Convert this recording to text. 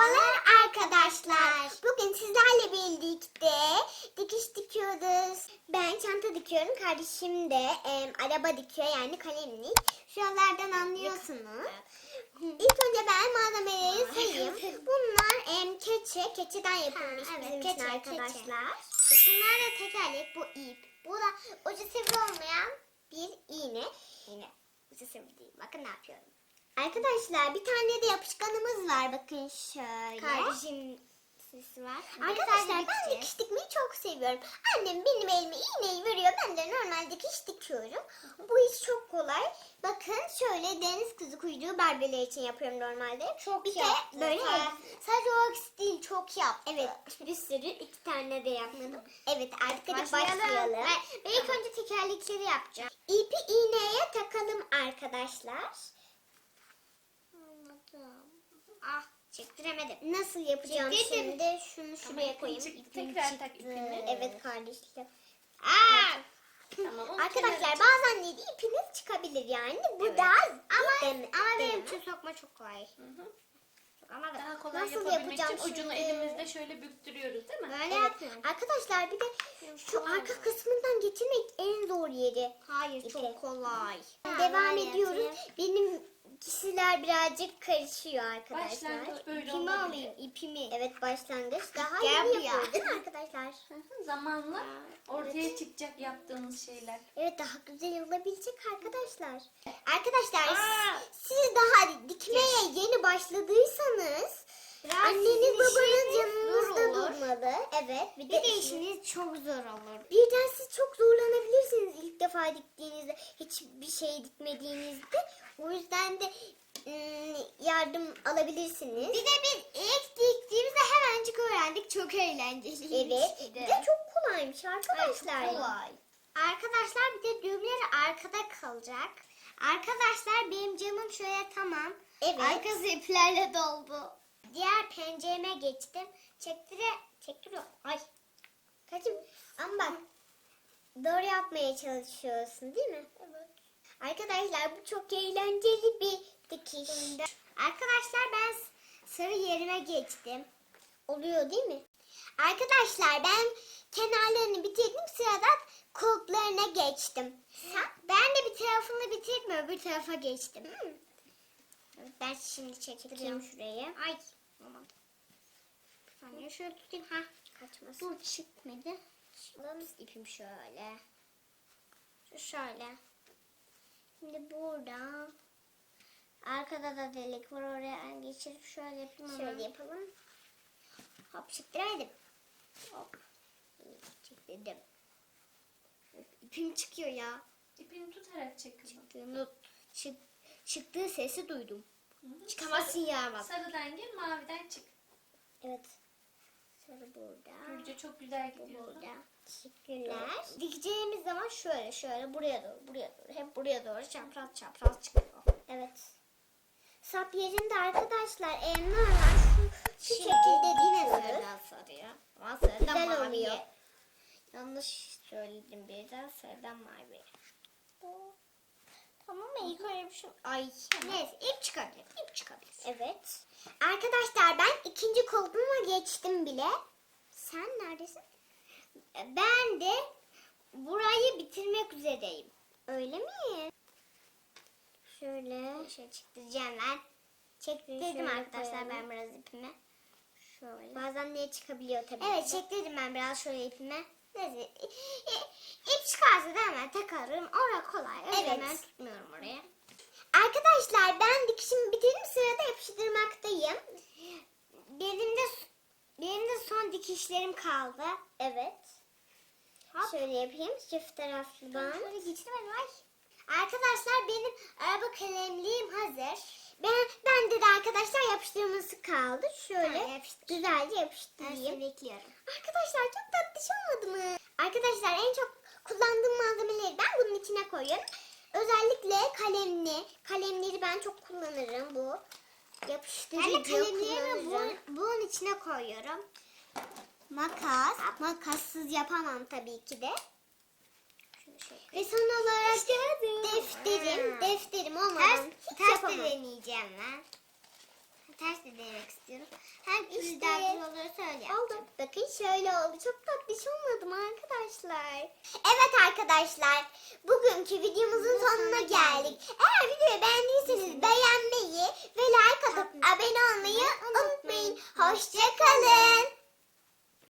Merhabalar arkadaşlar. Bugün sizlerle birlikte dikiş dikiyoruz. Ben çanta dikiyorum. Kardeşim de em, araba dikiyor yani kalemlik. Şuralardan anlıyorsunuz. İlk önce ben malzemeleri sayayım. Bunlar em, keçe. Keçeden yapılmış Ha, evet, bizim keçe, için arkadaşlar. keçe. Şunlar da tekerlek. Bu ip. Bu da ucu sivri olmayan bir iğne. İğne. Ucu sivri değil. Bakın ne yapıyorum. Arkadaşlar bir tane de var. Bakın şöyle. Kardeşim sesi var. Arkadaşlar ben dikiş dikmeyi çok seviyorum. Annem benim elime iğneyi veriyor. Ben de normal dikiş dikiyorum. Bu iş çok kolay. Bakın şöyle deniz kızı kuyruğu barbeler için yapıyorum normalde. Çok bir yaptın. de böyle Ha. sadece o ikisi değil çok yaptım. Evet bir sürü iki tane de yapmadım. Evet artık hadi Başlayalım. başlayalım. Ben- Ben ilk önce tekerlekleri yapacağım. İpi iğneye takalım arkadaşlar. Ah çektiremedim. Nasıl yapacağım Çektirdim. şimdi? Şunu şuraya ipin koyayım. İpim Tekrar tak çıktı. ipini. Evet kardeşlerim. Aa! Tamam, onu Arkadaşlar kenara bazen de ipiniz çıkabilir yani. Bu Evet. da Ama, ama benim için sokma çok kolay. Hı hı. Ama da Daha kolay Nasıl yapabilmek yapacağım için ucunu şimdi? elimizde şöyle büktürüyoruz değil mi? böyle Evet. yapıyorum. Arkadaşlar bir de şu kolay arka mı? kısmından geçirmek en zor yeri. Hayır çok kolay. Devam ediyoruz. Benim kişiler birazcık karışıyor arkadaşlar. Başlangıç böyle İpimi olabilir. alayım ipimi. Evet başlangıç daha Gel iyi buraya. değil mi arkadaşlar? Hı hı, Zamanla ortaya çıkacak yaptığımız şeyler. Evet daha güzel olabilecek arkadaşlar. Arkadaşlar Aa! siz daha dikmeye yeni başladıysanız anneniz sizin babanız yanınızda durmalı. Evet bir Bir de de işiniz çok zor olur. Birden siz çok zorlanabilirsiniz ilk defa diktiğinizde, hiçbir şey dikmediğinizde. O yüzden de ım, yardım alabilirsiniz. Bir de biz ilk diktiğimizde hemencik öğrendik. Çok eğlenceliymiş. Evet, bir de çok kolaymış arkadaşlar. Evet, kolay. Arkadaşlar bir de düğümleri arkada kalacak. Arkadaşlar benim camım şöyle tamam. Evet. Arkası iplerle doldu. Diğer pencereme geçtim. Çektire, çektiriyor. Ay. Kaçım, ama bak doğru yapmaya çalışıyorsun değil mi? Evet. Arkadaşlar bu çok eğlenceli bir dikiş. Arkadaşlar ben sarı yerime geçtim. Oluyor değil mi? Arkadaşlar ben kenarlarını bitirdim sırada kulplarına geçtim. Sen? Ben de bir tarafını bitirip öbür tarafa geçtim. Evet, ben şimdi çektireyim şurayı. Ay. Aman. Bir saniye şöyle tutayım. Ha. Kaçmasın. Dur çıkmadı. Şuradan ipim şöyle. Şu şöyle. Şimdi burada. Arkada da delik var oraya geçirip şöyle yapayım. Şöyle Şöyle yapalım. Hop çektiremedim. Hop. Çektirdim. İpim çıkıyor ya. İpini tutarak çekin. Çıktığını, çık, çıktığı sesi duydum. Çıkamazsın ya bak. Sarıdan gir, maviden çık. Evet. Sarı burada. Gülce çok güzel Bu burada. Teşekkürler. Dikeceğimiz zaman şöyle şöyle buraya doğru buraya doğru hep buraya doğru çapraz çapraz çıkıyor. Evet. Sap yerinde arkadaşlar e, normal şu, şu Şimdi şekilde yine sarıdan sarıya. Ama sarıdan Güzel maviye. oluyor. Yanlış söyledim birden sarıdan maviye. Şey. Ay. Neyse ip çıkabilir. ip çıkabilir. Evet. Arkadaşlar ben ikinci kulpuma geçtim bile. Sen neredesin? Ben de burayı bitirmek üzereyim. Öyle mi? Şöyle. Şöyle çektireceğim ben. Çektirdim arkadaşlar koyalım. ben biraz ipimi. Şöyle. Bazen ne çıkabiliyor tabii. Evet çektirdim ben biraz şöyle ipime. Neyse ip çıkarsa da hemen takarım. Orada kolay. Öyle Evet. hemen tutmuyorum oraya. Arkadaşlar ben dikişimi bitirdim sırada yapıştırmaktayım. Benim de benim de son dikişlerim kaldı. Evet. Hop. Şöyle yapayım çift taraflı bant. Şöyle geçirmedim ay. Arkadaşlar benim araba kalemliğim hazır. Ben, bende de arkadaşlar yapıştırması kaldı. Şöyle Ha, yapıştır. güzelce Ben yapıştırayım. seni bekliyorum. Arkadaşlar çok tatlış olmadı mı? Arkadaşlar en çok kullandığım malzemeleri ben bunun içine koyuyorum. Özellikle kalemli. Kalemleri ben çok kullanırım bu. Ben de Yapıştırıcı kullanırım. bunun, bunun içine koyuyorum. Makas. Makassız yapamam tabii ki de. Ve son olarak defterim. Ha. Defterim Ters, olmadan hiç ters yapamam. deneyeceğim ben. Ters de denemek istiyorum. Hem İşte. işte. daha oluyorsa öyle. Oldu. Bakın şöyle oldu. Çok tatlış olmadı mı arkadaşlar? Evet arkadaşlar. Bugünkü videomuzun sonuna geldik. Eğer videoyu beğendiyseniz beğenmeyi ve like atıp abone olmayı unutmayın. Hoşçakalın.